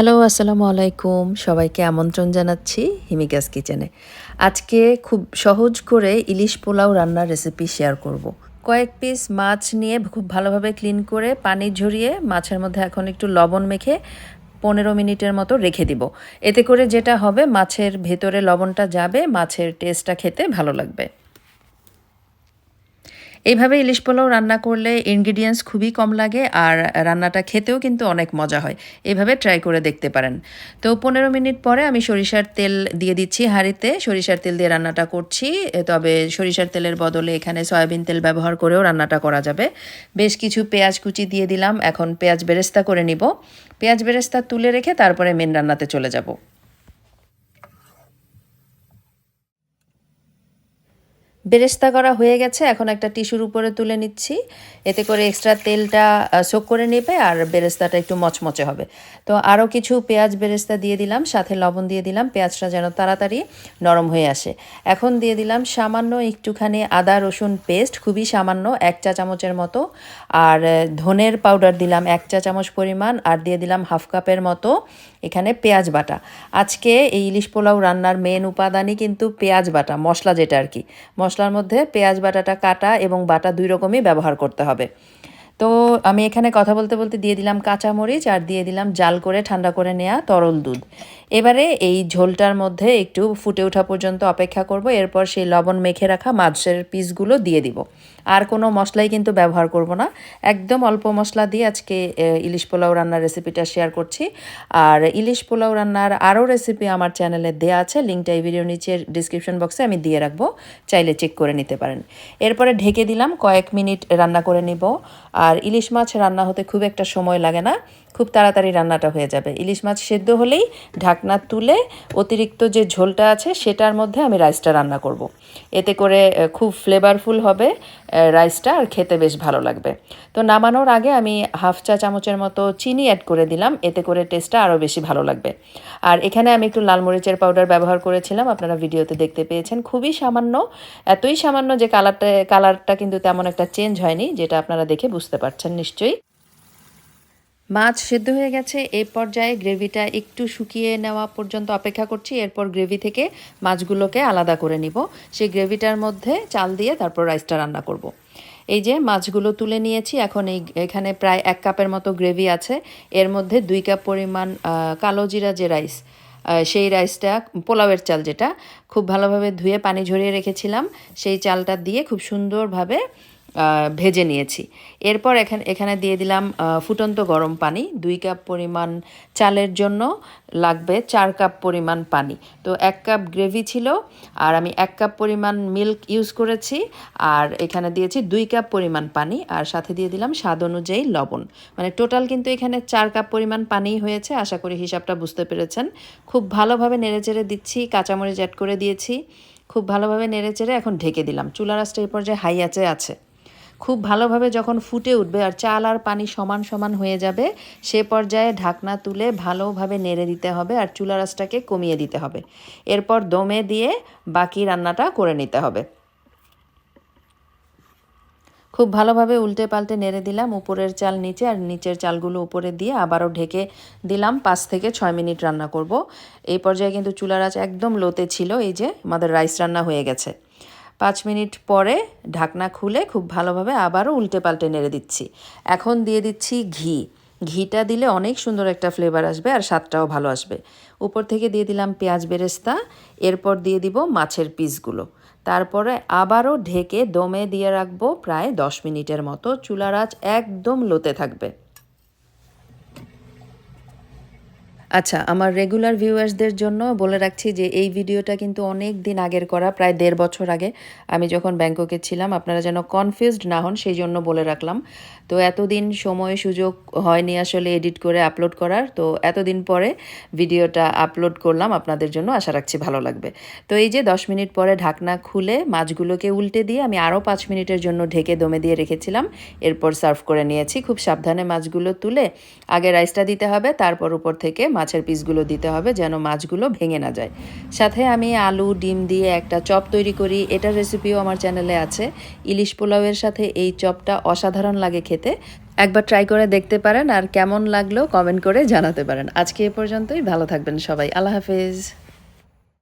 Hello, আসসালামু আলাইকুম। সবাইকে আমন্ত্রণ জানাচ্ছি হিমিকাস কিচেনে। আজকে খুব সহজ করে ইলিশ পোলাও রান্নার রেসিপি শেয়ার করব। কয়েক পিস মাছ নিয়ে খুব ভালোভাবে ক্লিন করে পানি ঝরিয়ে মাছের মধ্যে এখন একটু লবণ মেখে পনেরো মিনিটের মতো রেখে দিব। এতে করে যেটা হবে, মাছের ভেতরে লবণটা যাবে, মাছের টেস্টটা খেতে ভালো লাগবে। এইভাবে ইলিশ পোলাও রান্না করলে ইনগ্রিডিয়েন্টস খুবই কম লাগে আর রান্নাটা খেতেও কিন্তু অনেক মজা হয়। এভাবে ট্রাই করে দেখতে পারেন। তো পনেরো মিনিট পরে আমি সরিষার তেল দিয়ে দিচ্ছি হাঁড়িতে। সরিষার তেল দিয়ে রান্নাটা করছি। তবে সরিষার তেলের বদলে এখানে সয়াবিন তেল ব্যবহার করেও রান্নাটা করা যাবে। বেশ কিছু পেঁয়াজ কুচি দিয়ে দিলাম। এখন পেঁয়াজ বেরেস্তা করে নিব। পেঁয়াজ বেরেস্তা তুলে রেখে তারপরে মেন রান্নাতে চলে যাব। বেরেস্তা করা হয়ে গেছে। এখন একটা টিস্যুর উপরে তুলে নিচ্ছি। এতে করে এক্সট্রা তেলটা সোক করে নেবে আর বেরেস্তাটা একটু মচমচে হবে। তো আরও কিছু পেঁয়াজ বেরেস্তা দিয়ে দিলাম, সাথে লবণ দিয়ে দিলাম, পেঁয়াজটা যেন তাড়াতাড়ি নরম হয়ে আসে। এখন দিয়ে দিলাম সামান্য একটুখানি আদা, রসুন পেস্ট খুবই সামান্য এক চা চামচের মতো। আর ধনের পাউডার দিলাম এক চা চামচ পরিমাণ আর দিয়ে দিলাম হাফ কাপের মতো এখানে পেঁয়াজ বাটা। আজকে এই ইলিশ পোলাও রান্নার মেন উপাদানই কিন্তু পেঁয়াজ বাটা, মশলা যেটা আর কি। মশলার মধ্যে পেঁয়াজ বাটাটা কাটা এবং বাটা দুই রকমই ব্যবহার করতে হবে। তো আমি এখানে কথা বলতে বলতে দিয়ে দিলাম কাঁচামরিচ আর দিয়ে দিলাম জাল করে ঠান্ডা করে নেওয়া তরল দুধ। এবারে এই ঝোলটার মধ্যে একটু ফুটে ওঠা পর্যন্ত অপেক্ষা করব, এরপর সেই লবণ মেখে রাখা মাছের পিসগুলো দিয়ে দিব। আর কোনো মশলাই কিন্তু ব্যবহার করব না। একদম অল্প মশলা দিয়ে আজকে ইলিশ পোলাও রান্নার রেসিপিটা শেয়ার করছি। আর ইলিশ পোলাও রান্নার আরও রেসিপি আমার চ্যানেলে দেওয়া আছে, লিঙ্কটা এই ভিডিও নিচের ডিসক্রিপশন বক্সে আমি দিয়ে রাখব, চাইলে চেক করে নিতে পারেন। এরপরে ঢেকে দিলাম কয়েক মিনিট রান্না করে নিব। আর ইলিশ মাছ রান্না হতে খুব একটা সময় লাগে না। খুব তাড়াতাড়ি রান্নাটা হয়ে যাবে। ইলিশ মাছ সেদ্ধ হলেই ঢাকনা তুলে অতিরিক্ত যে ঝোলটা আছে সেটার মধ্যে আমি রাইসটা রান্না করব। এতে করে খুব ফ্লেভারফুল হবে রাইসটা আর খেতে বেশ ভালো লাগবে। তো নামানোর আগে আমি হাফ চা চামচের মতো চিনি অ্যাড করে দিলাম, এতে করে টেস্টটা আরও বেশি ভালো লাগবে। আর এখানে আমি একটু লাল মরিচের পাউডার ব্যবহার করেছিলাম, আপনারা ভিডিওতে দেখতে পেয়েছেন, খুবই সামান্য, এতই সামান্য যে কালারটা কালারটা কিন্তু তেমন একটা চেঞ্জ হয়নি, যেটা আপনারা দেখে বুঝতে পারছেন নিশ্চয়ই। মাছ সেদ্ধ হয়ে গেছে এই পর্যায়ে গ্রেভিটা একটু শুকিয়ে নেওয়া পর্যন্ত অপেক্ষা করছি, এরপর গ্রেভি থেকে মাছগুলোকে আলাদা করে নিব। সেই গ্রেভিটার মধ্যে চাল দিয়ে তারপর রাইসটা রান্না করব। এই যে মাছগুলো তুলে নিয়েছি, এখন এই এখানে প্রায় এক কাপের মতো গ্রেভি আছে। এর মধ্যে দুই কাপ পরিমাণ কালো জিরা যে রাইস সেই রাইসটা, পোলাওয়ের চাল যেটা, খুব ভালোভাবে ধুয়ে পানি ঝরিয়ে রেখেছিলাম। সেই চালটা দিয়ে খুব সুন্দরভাবে ভেজে নিয়েছি। এরপর এখানে এখানে দিয়ে দিলাম ফুটন্ত গরম পানি, দুই কাপ পরিমাণ চালের জন্য লাগবে চার কাপ পরিমাণ পানি। তো এক কাপ গ্রেভি ছিল, আর আমি এক কাপ পরিমাণ মিল্ক ইউজ করেছি, আর এখানে দিয়েছি দুই কাপ পরিমাণ পানি, আর সাথে দিয়ে দিলাম স্বাদ অনুযায়ী লবণ। মানে টোটাল কিন্তু এখানে চার কাপ পরিমাণ পানি হয়েছে, আশা করি হিসাবটা বুঝতে পেরেছেন। খুব ভালোভাবে নেড়েচেড়ে দিচ্ছি, কাঁচামরিচ অ্যাড করে দিয়েছি। খুব ভালোভাবে নেড়েচেড়ে এখন ঢেকে দিলাম। চুলা রাসটা এই পর্যায়ে হাই আছে আছে। খুব ভালোভাবে যখন ফুটে উঠবে আর চাল আর পানি সমান সমান হয়ে যাবে, সে পর্যায়ে ঢাকনা তুলে ভালোভাবে নেড়ে দিতে হবে আর চুলা রাসটাকে কমিয়ে দিতে হবে। এরপর দমে দিয়ে বাকি রান্নাটা করে নিতে হবে। খুব ভালোভাবে উল্টে পাল্টে নেড়ে দিলাম উপরের চাল নিচে আর নিচের চালগুলো উপরে দিয়ে আবারও ঢেকে দিলাম পাঁচ থেকে ছয় মিনিট রান্না করব। এই পর্যায়ে কিন্তু চুলার আঁচ একদম লোতে ছিল, এই যে আমাদের রাইস রান্না হয়ে গেছে। পাঁচ মিনিট পরে ঢাকনা খুলে খুব ভালোভাবে আবারও উল্টে পাল্টে নেড়ে দিচ্ছি। এখন দিয়ে দিচ্ছি ঘি। ঘিটা দিলে অনেক সুন্দর একটা ফ্লেভার আসবে আর স্বাদটাও ভালো আসবে। উপর থেকে দিয়ে দিলাম পেঁয়াজ বেরেস্তা, এরপর দিয়ে দিব মাছের পিসগুলো। তারপরে আবারও ঢেকে দমে দিয়ে রাখব প্রায় দশ মিনিটের মতো। চুলার আঁচ একদম লোতে থাকবে। আচ্ছা আমার রেগুলার ভিউয়ার্সদের জন্য বলে রাখছি যে, এই ভিডিওটা কিন্তু অনেক দিন আগের করা, প্রায় দেড় বছর আগে। আমি যখন ব্যাংককে ছিলাম, আপনারা যেন কনফিউজড না হন, সেই জন্য বলে রাখলাম। তো এতদিন সময় সুযোগ হয়নি আসলে এডিট করে আপলোড করার। তো এতদিন পরে ভিডিওটা আপলোড করলাম আপনাদের জন্য, আশা রাখছি ভালো লাগবে। তো এই যে, দশ মিনিট পরে ঢাকনা খুলে মাছগুলোকে উল্টে দিয়ে আমি আরও পাঁচ মিনিটের জন্য ঢেকে দমে দিয়ে রেখেছিলাম। এরপর সার্ভ করে নিয়েছি। খুব সাবধানে মাছগুলো তুলে আগে রাইসটা দিতে হবে, তারপর উপর থেকে মাছের পিসগুলো দিতে হবে যেন মাছগুলো ভেঙে না যায়। সাথে আমি আলু, ডিম দিয়ে একটা চপ তৈরি করি। এটার রেসিপিও আমার চ্যানেলে আছে। ইলিশ পোলাওয়ের সাথে এই চপটা অসাধারণ লাগে খেতে। একবার ট্রাই করে দেখতে পারেন আর কেমন লাগল কমেন্ট করে জানাতে পারেন। আজকে এ পর্যন্তই। ভালো থাকবেন সবাই। আল্লাহ হাফেজ।